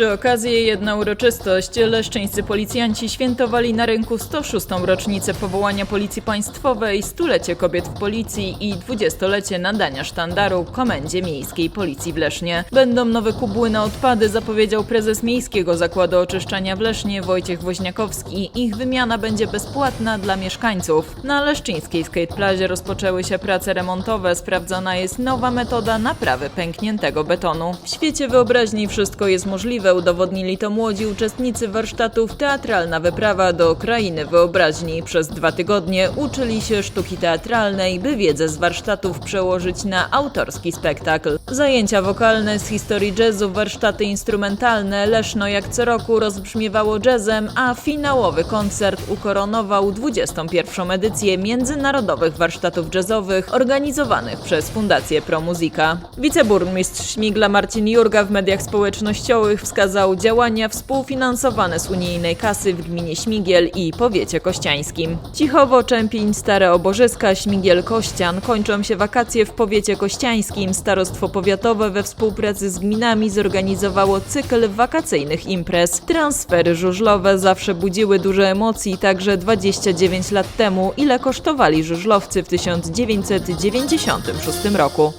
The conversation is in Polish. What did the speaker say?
Trzy okazje, jedna uroczystość. Leszczyńscy policjanci świętowali na rynku 106. rocznicę powołania Policji Państwowej, stulecie kobiet w policji i dwudziestolecie nadania sztandaru Komendzie Miejskiej Policji w Lesznie. Będą nowe kubły na odpady, zapowiedział prezes Miejskiego Zakładu Oczyszczania w Lesznie Wojciech Woźniakowski. Ich wymiana będzie bezpłatna dla mieszkańców. Na leszczyńskiej skateplazie rozpoczęły się prace remontowe. Sprawdzona jest nowa metoda naprawy pękniętego betonu. W świecie wyobraźni wszystko jest możliwe, udowodnili to młodzi uczestnicy warsztatów Teatralna Wyprawa do Krainy Wyobraźni. Przez dwa tygodnie uczyli się sztuki teatralnej, by wiedzę z warsztatów przełożyć na autorski spektakl. Zajęcia wokalne z historii jazzu, warsztaty instrumentalne, Leszno jak co roku rozbrzmiewało jazzem, a finałowy koncert ukoronował 21. edycję Międzynarodowych Warsztatów Jazzowych organizowanych przez Fundację Pro Musica. Wiceburmistrz Śmigla Marcin Jurga w mediach społecznościowych wskazał działania współfinansowane z unijnej kasy w gminie Śmigiel i powiecie kościańskim. Cichowo, Czempiń, Stare Oborzyska, Śmigiel, Kościan kończą się wakacje w powiecie kościańskim. Starostwo powiatowe we współpracy z gminami zorganizowało cykl wakacyjnych imprez. Transfery żużlowe zawsze budziły dużo emocji, także 29 lat temu, ile kosztowali żużlowcy w 1996 roku.